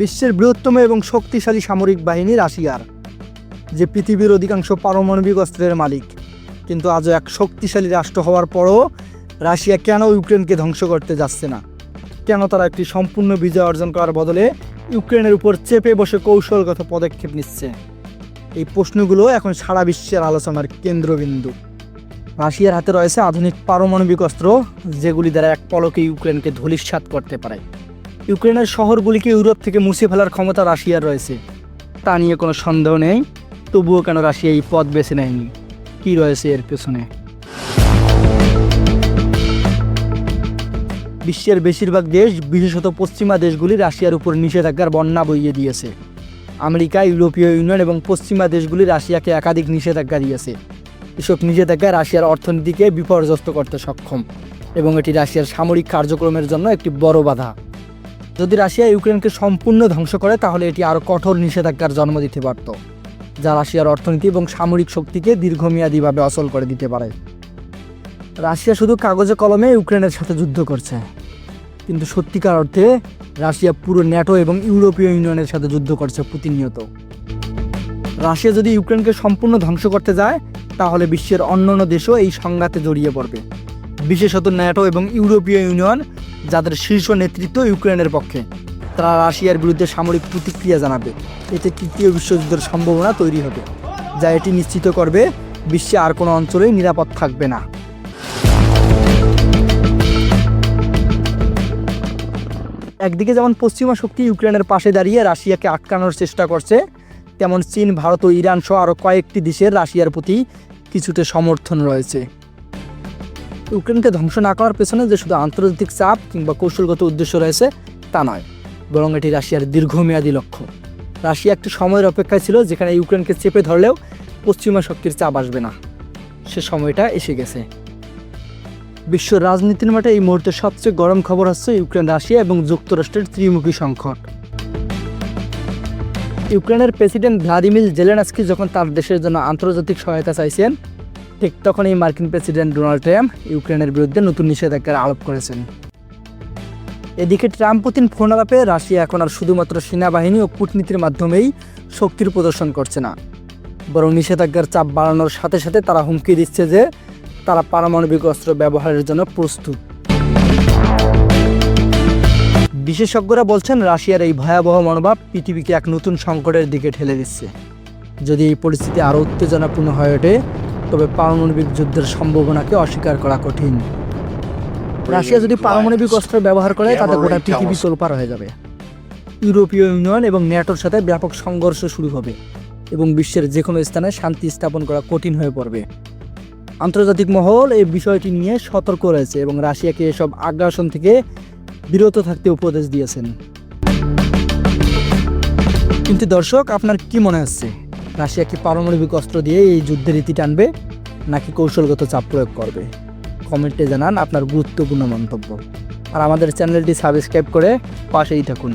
বিশ্বের বৃহত্তম এবং শক্তিশালী সামরিক বাহিনী রাশিয়ার, যে পৃথিবীর অধিকাংশ পারমাণবিক অস্ত্রের মালিক। কিন্তু আজও এক শক্তিশালী রাষ্ট্র হওয়ার পরও রাশিয়া কেন ইউক্রেনকে ধ্বংস করতে যাচ্ছে না? কেন তারা একটি সম্পূর্ণ বিজয় অর্জন করার বদলে ইউক্রেনের উপর চেপে বসে কৌশলগত পদক্ষেপ নিচ্ছে? এই প্রশ্নগুলো এখন সারা বিশ্বের আলোচনার কেন্দ্রবিন্দু। রাশিয়ার হাতে রয়েছে আধুনিক পারমাণবিক অস্ত্র, যেগুলি দ্বারা এক পলকে ইউক্রেনকে ধূলিসাৎ করতে পারে। ইউক্রেনের শহরগুলিকে ইউরোপ থেকে মুছে ফেলার ক্ষমতা রাশিয়ার রয়েছে। তা নিয়ে কোনো সন্দেহ নেই, তবুও কেন রাশিয়া এই পথ বেছে নেয়নি? কী রয়েছে এর পেছনে? বিশ্বের বেশিরভাগ দেশ, বিশেষত পশ্চিমা দেশগুলি রাশিয়ার উপর নিষেধাজ্ঞার বন্যা বইয়ে দিয়েছে। আমেরিকা, ইউরোপীয় ইউনিয়ন এবং পশ্চিমা দেশগুলি রাশিয়াকে একাধিক নিষেধাজ্ঞা দিয়েছে। এসব নিষেধাজ্ঞা রাশিয়ার অর্থনীতিকে বিপর্যস্ত করতে সক্ষম এবং এটি রাশিয়ার সামরিক কার্যক্রমের জন্য একটি বড় বাধা। যদি রাশিয়া ইউক্রেনকে সম্পূর্ণ ধ্বংস করে, তাহলে এটি আরও কঠোর নিষেধাজ্ঞার জন্ম দিতে পারত, যা রাশিয়ার অর্থনীতি এবং সামরিক শক্তিকে দীর্ঘমেয়াদীভাবে অচল করে দিতে পারে। রাশিয়া শুধু কাগজে কলমে ইউক্রেনের সাথে যুদ্ধ করছে, কিন্তু সত্যিকার অর্থে রাশিয়া পুরো ন্যাটো এবং ইউরোপীয় ইউনিয়নের সাথে যুদ্ধ করছে প্রতিনিয়ত। রাশিয়া যদি ইউক্রেনকে সম্পূর্ণ ধ্বংস করতে যায়, তাহলে বিশ্বের অন্যান্য দেশও এই সংঘাতে জড়িয়ে পড়বে। বিশেষত ন্যাটো এবং ইউরোপীয় ইউনিয়ন যাদের শীর্ষ নেতৃত্ব ইউক্রেনের পক্ষে। তারা রাশিয়ার বিরুদ্ধে সামরিক প্রতিক্রিয়া জানাবে। এতে তৃতীয় বিশ্বযুদ্ধের সম্ভাবনা তৈরি হবে, যা এটি নিশ্চিত করবে, বিশ্বে আর কোনো অঞ্চলেই নিরাপদ থাকবে না। একদিকে যেমন পশ্চিমা শক্তি ইউক্রেনের পাশে দাঁড়িয়ে রাশিয়াকে আটকানোর চেষ্টা করছে, তেমন চীন, ভারত ও ইরান সহ আরও কয়েকটি দেশের রাশিয়ার প্রতি কিছুটা সমর্থন রয়েছে। ইউক্রেনকে ধ্বংস না করার পেছনে যে শুধু আন্তর্জাতিক চাপ কিংবা কৌশলগত উদ্দেশ্য রয়েছে, তা নয়। বরং এটি রাশিয়ার দীর্ঘমেয়াদী লক্ষ্য। রাশিয়া একটি সময়ের অপেক্ষায় ছিল যেখানে ইউক্রেনকে চেপে ধরলেও পশ্চিমা শক্তির চাপ আসবে না। সে সময়টা এসে গেছে। বিশ্ব রাজনীতির মাঠে এই মুহূর্তে সবচেয়ে গরম খবর হচ্ছে ইউক্রেন, রাশিয়া এবং যুক্তরাষ্ট্রের ত্রিমুখী সংকট। ইউক্রেনের প্রেসিডেন্ট ভ্লাদিমির জেলেনাস্কি যখন তার দেশের জন্য আন্তর্জাতিক সহায়তা চাইছেন ঠিক তখন এই মার্কিন প্রেসিডেন্ট ডোনাল্ড ট্রাম্প ইউক্রেনের বিরুদ্ধে নতুন নিষেধাজ্ঞার আরোপ করেছেন। এদিকে ট্রাম্প পুতিন ফোন আলাপে রাশিয়া এখন আর শুধুমাত্র সেনাবাহিনী ও কূটনীতির মাধ্যমেই শক্তির প্রদর্শন করছে না। বরং নিষেধাজ্ঞার চাপ বাড়ানোর সাথে সাথে তারা হুমকি দিচ্ছে যে তারা পারমাণবিক অস্ত্র ব্যবহারের জন্য প্রস্তুত। বিশেষজ্ঞরা বলছেন, রাশিয়ার এই ভয়াবহ মনোভাব পৃথিবীকে এক নতুন সংকটের দিকে ঠেলে দিচ্ছে। যদি এই পরিস্থিতি আরও উত্তেজনাপূর্ণ হয়ে ওঠে তবে পারমাণবিক যুদ্ধের সম্ভাবনাকে অস্বীকার করা কঠিন। রাশিয়া যদি পারমাণবিক অস্ত্র ব্যবহার করে, তাতে গোটা পৃথিবী তোলপার হয়ে যাবে। ইউরোপীয় ইউনিয়ন এবং ন্যাটোর সাথে ব্যাপক সংঘর্ষ শুরু হবে এবং বিশ্বের যে কোনো স্থানে শান্তি স্থাপন করা কঠিন হয়ে পড়বে। আন্তর্জাতিক মহল এই বিষয়টি নিয়ে সতর্ক রয়েছে এবং রাশিয়াকে এসব আগ্রাসন থেকে বিরত থাকতে উপদেশ দিয়েছেন। কিন্তু দর্শক, আপনার কি মনে হচ্ছে? রাশিয়া কি পারমাণবিক অস্ত্র দিয়ে এই যুদ্ধের রীতি টানবে, নাকি কৌশলগত চাপ প্রয়োগ করবে? কমেন্টে জানান আপনার গুরুত্বপূর্ণ মন্তব্য। আর আমাদের চ্যানেলটি সাবস্ক্রাইব করে পাশেই থাকুন।